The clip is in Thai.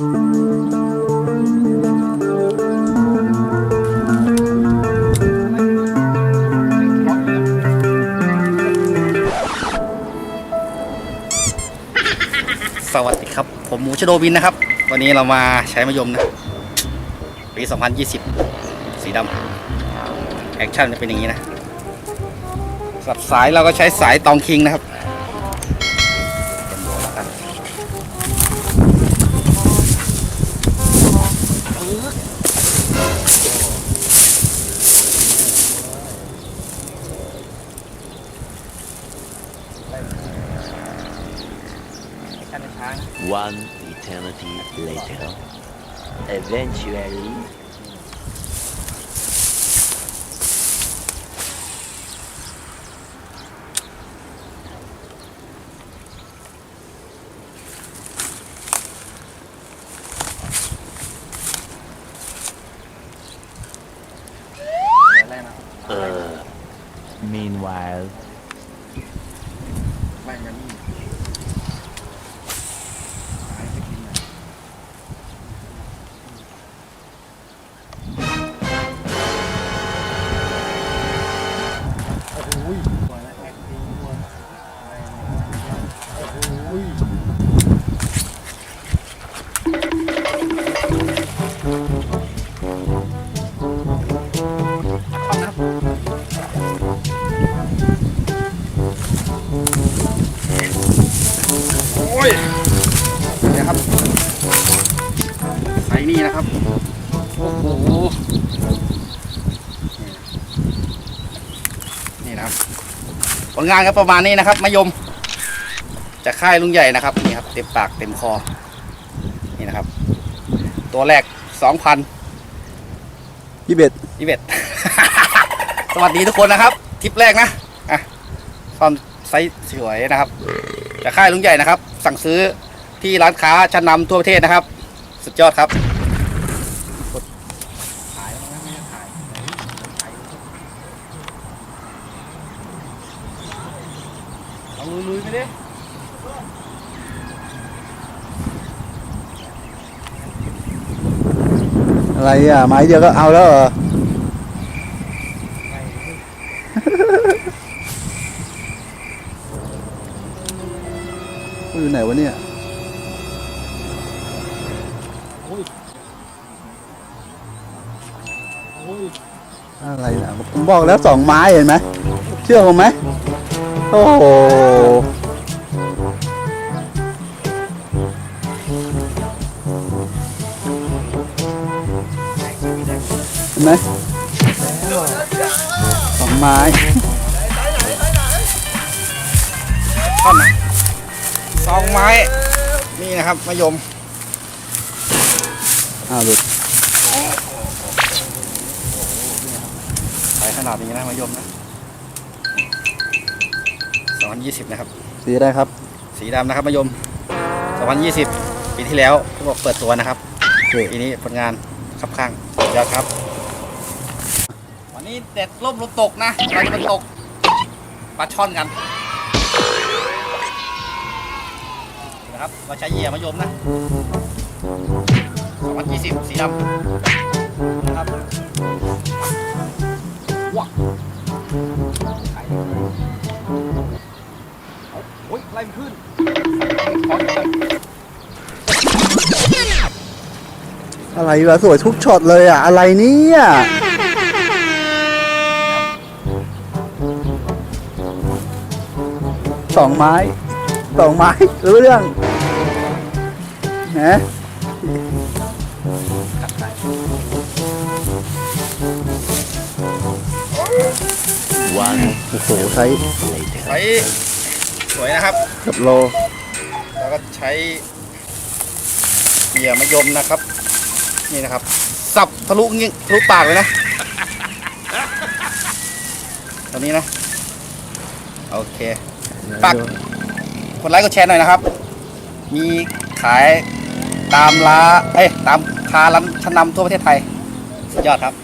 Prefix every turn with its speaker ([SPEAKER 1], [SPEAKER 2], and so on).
[SPEAKER 1] สวัสดีครับ ผมหมูชโดบินนะครับ วันนี้เรามาใช้มะยมนะปี 2020 สีดำแอคชั่นจะเป็นอย่างนี้นะสับสายเราก็ใช้สายตองคิงนะครับ
[SPEAKER 2] One eternity later. Eventually.
[SPEAKER 1] แรกนะ
[SPEAKER 2] Uh, meanwhile.
[SPEAKER 1] นี่นะครับ โอ้โห นี่นะครับ ผลงานก็ประมาณนี้นะครับมะยม จากค่ายลุงใหญ่นะครับ นี่ครับ เต็มปากเต็มคอ นี่นะครับ ตัวแรกสองพัน
[SPEAKER 3] ยี่สิบเอ็ด
[SPEAKER 1] ยี่สิบสวัสดีทุกคนนะครับ ทริปแรกนะ อะความไซส์สวยนะครับ จากค่ายลุงใหญ่นะครับ สั่งซื้อที่ร้านค้าชั้นนำทั่วประเทศนะครับ สุดยอดครับ เอาลุยๆไปดิ
[SPEAKER 3] อะไรอะไม้เดียวก็เอาแล้วเหรอ อยู่ไหนวะเนี่ยอะไรนะผมบอกแล้วสองไม้เห็นไหมเชื่อผมไหม โอ้โหเห็นไหมสองไม้
[SPEAKER 1] ท่อนนะสองไม้ นี่นะครับมะยม
[SPEAKER 3] อ้าวหลุด
[SPEAKER 1] ขายขนาดนี้นะมะยมนะ สองพันยี่สิบนะครับ
[SPEAKER 3] สีอะไรครับ
[SPEAKER 1] สีดำนะครับมะยมสองพันยี่สิบปีที่แล้วเขาบอกเปิดตัวนะครับ
[SPEAKER 3] โอเค
[SPEAKER 1] ปีนี้ผลงานคับข้างสุดยอดครับ วันนี้เด็ดล่มลมตกนะเราจะมาตกปลาช่อนกันนะครับเราใช้เหยื่อมะยมนะ2020 สีดำ โอ้ยไล่มันขึ้นถอนกัน
[SPEAKER 3] อะไรวะสวยทุกช็อตเลยอะ อะไรเนี่ยสองไม้สองไม้รู้เรื่องนะ
[SPEAKER 2] One
[SPEAKER 3] โอ้โหใช้
[SPEAKER 2] later.
[SPEAKER 1] ใช้ส วยนะครับ
[SPEAKER 3] กับโล
[SPEAKER 1] แล้วก็ใช้เหยื่อมะยมนะครับ นี่นะครับ สับทะลุงี้ทะลุปากเลยนะตอนนี้นะ โอเคปักกดไลค์กดแชร์หน่อยนะครับ มีขายตามร้านเอ้ยตามคาร้านชั้นนำทั่วประเทศไทย สุดยอดครับ